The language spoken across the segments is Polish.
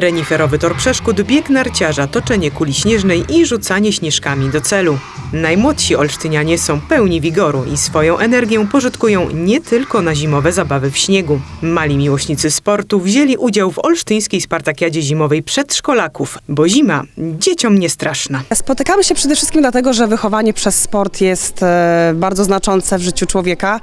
Reniferowy tor przeszkód, bieg narciarza, toczenie kuli śnieżnej i rzucanie śnieżkami do celu. Najmłodsi olsztynianie są pełni wigoru i swoją energię pożytkują nie tylko na zimowe zabawy w śniegu. Mali miłośnicy sportu wzięli udział w olsztyńskiej spartakiadzie zimowej przedszkolaków, bo zima dzieciom nie straszna. Spotykamy się przede wszystkim dlatego, że wychowanie przez sport jest e, bardzo znaczące w życiu człowieka.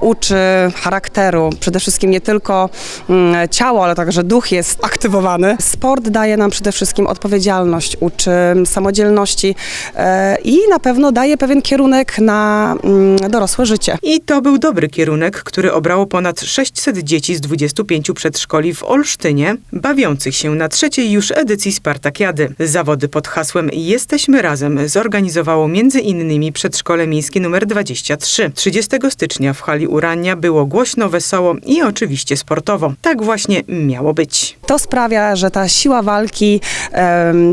Uczy charakteru, przede wszystkim nie tylko mm, ciało, ale także duch jest aktywowany. Sport daje nam przede wszystkim odpowiedzialność, uczy samodzielności e, i na pewno daje pewien kierunek na mm, dorosłe życie. I to był dobry kierunek, który obrało ponad 600 dzieci z 25 przedszkoli w Olsztynie, bawiących się na trzeciej już edycji Spartakiady. Zawody pod hasłem Jesteśmy razem zorganizowało między innymi przedszkole miejskie nr 23. 30 stycznia w hali Urania było głośno, wesoło i oczywiście sportowo. Tak właśnie miało być. To sprawia, że ta siła walki,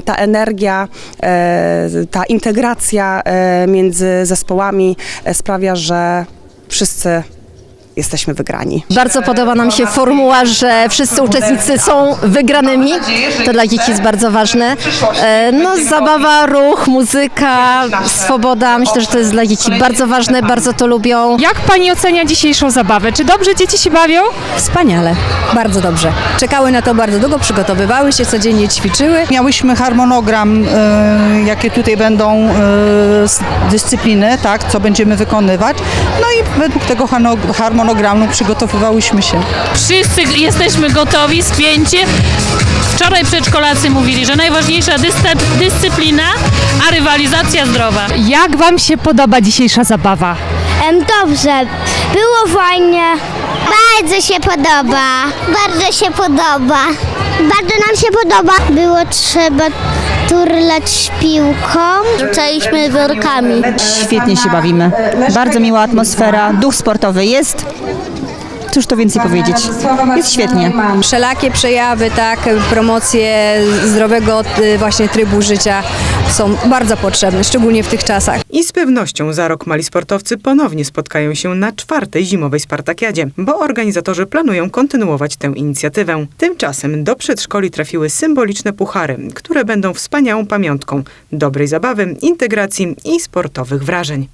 ta energia, e, ta integracja e, między zespołami e, sprawia, że wszyscy jesteśmy wygrani. Bardzo podoba nam się formuła, że wszyscy uczestnicy są wygranymi. To dla dzieci jest bardzo ważne. E, No, zabawa, ruch, muzyka, swoboda. Myślę, że to jest dla dzieci bardzo ważne, bardzo to lubią. Jak pani ocenia dzisiejszą zabawę? Czy dobrze dzieci się bawią? Wspaniale, bardzo dobrze. Czekały na to bardzo długo, przygotowywały się, codziennie ćwiczyły. Miałyśmy harmonogram, e, jakie tutaj będą e, dyscypliny, tak, co będziemy wykonywać. No i według tego harmonogramu przygotowywałyśmy się. Wszyscy jesteśmy gotowi, spięci. Wczoraj przedszkolacy mówili, że najważniejsza dyscy- dyscyplina, a rywalizacja zdrowa. Jak wam się podoba dzisiejsza zabawa? Em, Dobrze, było fajnie. Bardzo się podoba. Bardzo się podoba. Bardzo nam się podoba. Było trzeba turlać piłką. Rzucaliśmy workami. Świetnie się bawimy. Bardzo miła atmosfera, duch sportowy jest. Cóż to więcej powiedzieć? Jest świetnie. Wszelakie przejawy, tak, promocje zdrowego y, właśnie trybu życia są bardzo potrzebne, szczególnie w tych czasach. I z pewnością za rok mali sportowcy ponownie spotkają się na czwartej zimowej Spartakiadzie, bo organizatorzy planują kontynuować tę inicjatywę. Tymczasem do przedszkoli trafiły symboliczne puchary, które będą wspaniałą pamiątką dobrej zabawy, integracji i sportowych wrażeń.